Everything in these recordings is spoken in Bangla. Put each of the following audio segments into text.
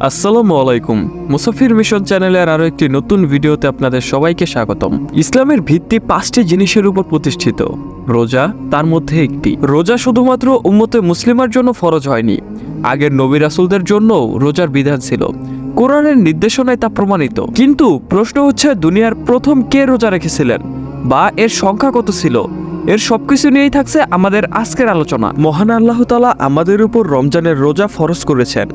আসসালামু আলাইকুম। মুসাফির মিশন চ্যানেলের আরও একটি নতুন ভিডিওতে আপনাদের সবাইকে স্বাগতম। ইসলামের ভিত্তি পাঁচটি জিনিসের উপর প্রতিষ্ঠিত। রোজা তার মধ্যে একটি। রোজা শুধুমাত্র উম্মতে মুসলিমার জন্য ফরজ হয়নি। আগের নবী রাসুলদের জন্য রোজার বিধান ছিল। কোরআনের নির্দেশনায় তা প্রমাণিত। কিন্তু প্রশ্ন হচ্ছে, দুনিয়ার প্রথম কে রোজা রেখেছিলেন? বা এর সংখ্যা কত ছিল? এর সবকিছু নিয়েই থাকছে আমাদের আজকের আলোচনা। মহান আল্লাহ তালা আমাদের উপর রমজানের রোজা ফরজ করেছেন।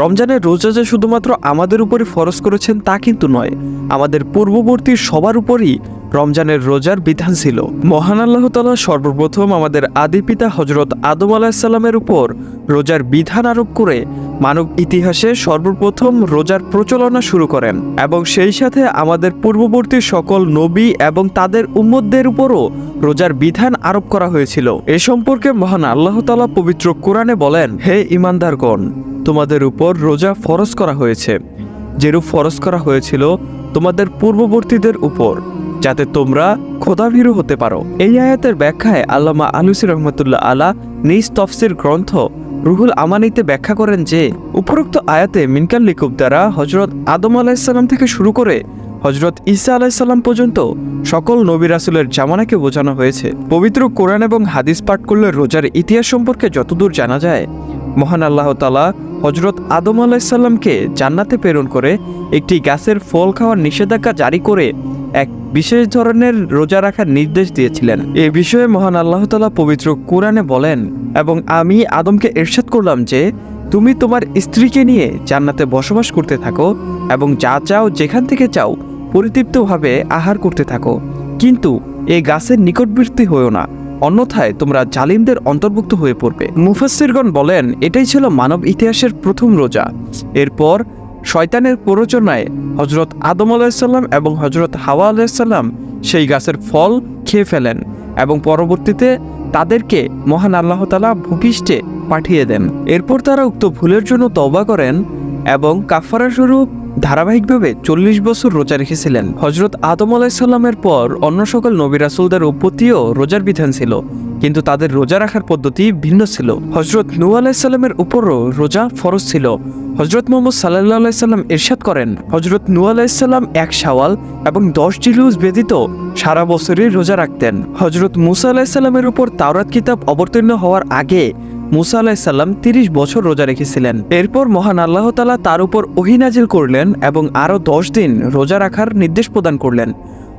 রমজানের রোজা যে শুধুমাত্র আমাদের উপরই ফরজ করেছেন তা কিন্তু নয়, আমাদের পূর্ববর্তী সবার উপরই রমজানের রোজার বিধান ছিল। মহান আল্লাহ তালা সর্বপ্রথম আমাদের আদি পিতা হজরত আদম আলাহিসাল্লামের উপর রোজার বিধান আরোপ করে মানব ইতিহাসে সর্বপ্রথম রোজার প্রচলনা শুরু করেন এবং সেই সাথে আমাদের পূর্ববর্তী সকল নবী এবং তাদের উম্মতদের উপরও রোজার বিধান আরোপ করা হয়েছিল। এ সম্পর্কে মহান আল্লাহ তালা পবিত্র কোরআনে বলেন, হে ইমানদারগণ তোমাদের উপর রোজা ফরজ করা হয়েছে। যেরূপ ফরজ করা হয়েছিল তোমাদের পূর্ববর্তীদের উপর, যাতে তোমরা খোদাভীরু হতে পারো। এই আয়াতের ব্যাখ্যায় আল্লামা আলুসি রহমতুল্লাহ আলা নিজ তফসির গ্রন্থ রুহুল আমানিতে ব্যাখ্যা করেন যে, উপরোক্ত আয়াতে মিনকাল লিকুব দ্বারা হজরত আদম আলাহিসাল্লাম থেকে শুরু করে হজরত ঈসা আলাইসাল্লাম পর্যন্ত সকল নবী রাসুলের জামানাকে বোঝানো হয়েছে। পবিত্র কোরআন এবং হাদিস পাঠ করলে রোজার ইতিহাস সম্পর্কে যতদূর জানা যায়, মহান আল্লাহ তালা হজরত আদম আলাইসাল্লামকে জান্নাতে প্রেরণ করে একটি গাছের ফল খাওয়ার নিষেধাজ্ঞা জারি করে এক বিশেষ ধরনের রোজা রাখার নির্দেশ দিয়েছিলেন। এ বিষয়ে মহান আল্লাহ তালা পবিত্র কোরআনে বলেন, এবং আমি আদমকে এরশাদ করলাম যে তুমি তোমার স্ত্রীকে নিয়ে জান্নাতে বসবাস করতে থাকো এবং যা চাও যেখান থেকে চাও পরিতৃপ্তভাবে আহার করতে থাকো। কিন্তু এই গাছের নিকটবর্তী হয়েও না, অন্যথায় তোমরা জালিমদের অন্তর্ভুক্ত হয়ে পড়বে। মুফাসিরগণ বলেন, এটাই ছিল মানব ইতিহাসের প্রথম রোজা। এরপর শয়তানের প্ররোচনায় হজরত আদম আলাহিসাল্লাম এবং হজরত হাওয়া আলাহিসাল্লাম সেই গাছের ফল খেয়ে ফেলেন। এবং পরবর্তীতে তাদেরকে মহান আল্লাহ তালা ভূপিষ্ঠে পাঠিয়ে দেন। এরপর তারা উক্ত ভুলের জন্য তবা করেন এবং কাফারা স্বরূপ ধারাবাহিকভাবে চল্লিশ বছর রোজা রেখেছিলেন। হজরত আদম আলাইসাল্লামের পর অন্য সকল নবী রাসুলদের উপতিও রোজার বিধান ছিল। কিন্তু তাদের রোজা রাখার পদ্ধতি ভিন্ন ছিল। হজরত নু আলাইসাল্লামের উপরও রোজা ফরজ ছিল। হজরত মোহাম্মদ সাল্লাহ আলাইসাল্লাম ইরশাদ করেন হজরত নু আলাইসাল্লাম এক শাওয়াল এবং দশ জিলুস ব্যতীত সারা বছরই রোজা রাখতেন। হজরত মুসা আলাইসাল্লামের উপর তাওরাত কিতাব অবতীর্ণ হওয়ার আগে মুসা আলাহিসাল্লাম তিরিশ বছর রোজা রেখেছিলেন। এরপর মহান আল্লাহ তালা তার উপর ওহিনাজিল করলেন এবং আরও দশ দিন রোজা রাখার নির্দেশ প্রদান করলেন।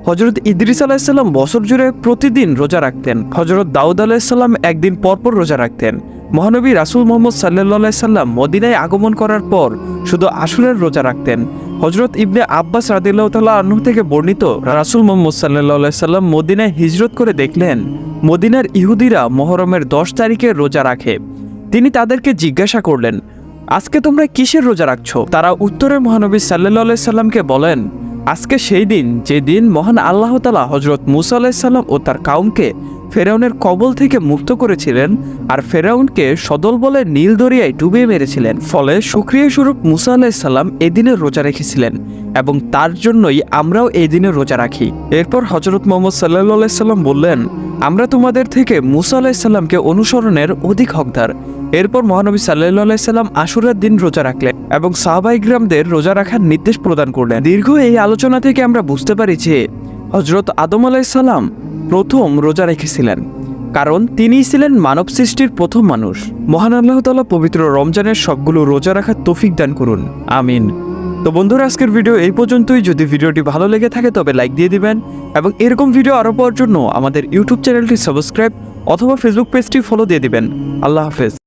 হজরত ইদ্রিস আলাহিসাল্লাম বছর জুড়ে প্রতিদিন রোজা রাখতেন। হজরত দাউদ আলাহিসাল্লাম একদিন পরপর রোজা রাখতেন। মহানবী রাসুল মোহাম্মদ সাল্লাহ সাল্লাম মদিনায় আগমন করার পর শুধু আসুরের রোজা রাখতেন। হজরত ইবনে আব্বাস রাদিল্লাহ তাল্লাহ আহ্ন থেকে বর্ণিত রাসুল মোহাম্মদ সাল্লাহ সাল্লাম মদিনায় হিজরত করে দেখলেন, মদিনার ইহুদিরা মহরমের দশ তারিখে রোজা রাখে। তিনি তাদেরকে জিজ্ঞাসা করলেন, আজকে তোমরা কিসের রোজা রাখছো? তারা উত্তরে মহানবী সাল্লাহ সাল্লামকে বলেন, আজকে সেই দিন যে দিন মহান আল্লাহ তালা হজরত মুসা আলাহিসাল্লাম ও তার কাউমকে ফেরাউনের কবল থেকে মুক্ত করেছিলেন আর ফেরাউনকে সদল বলে নীল দরিয়ায় ডুবিয়ে মেরেছিলেন। ফলে সুক্রিয়া স্বরূপ মুসা আলাহিসাল্লাম এদিনে রোজা রেখেছিলেন এবং তার জন্যই আমরাও এই দিনে রোজা রাখি। এরপর হজরত মোহাম্মদ সাল্লাহ সাল্লাম বললেন, আমরা তোমাদের থেকে মুসা আলাহিসাল্লামকে অনুসরণের অধিক হকদার। এরপর মহানবী সাল্লাহ সাল্লাম আশুরার দিন রোজা রাখলেন এবং সাহবাইগ্রামদের রোজা রাখার নির্দেশ প্রদান করলেন। দীর্ঘ এই আলোচনা থেকে আমরা বুঝতে পারি যে হজরত আদম আলাইসাল্লাম প্রথম রোজা রেখেছিলেন, কারণ তিনিই ছিলেন মানব সৃষ্টির প্রথম মানুষ। মহান আল্লাহ তালা পবিত্র রমজানের সবগুলো রোজা রাখার তফিক দান করুন। আমিন। তো বন্ধুরা, আজকের ভিডিও এই পর্যন্তই। যদি ভিডিওটি ভালো লেগে থাকে, তবে লাইক দিয়ে দিবেন এবং এরকম ভিডিও আরও পাওয়ার জন্য আমাদের ইউটিউব চ্যানেলটি সাবস্ক্রাইব অথবা ফেসবুক পেজটি ফলো দিয়ে দিবেন। আল্লাহ হাফেজ।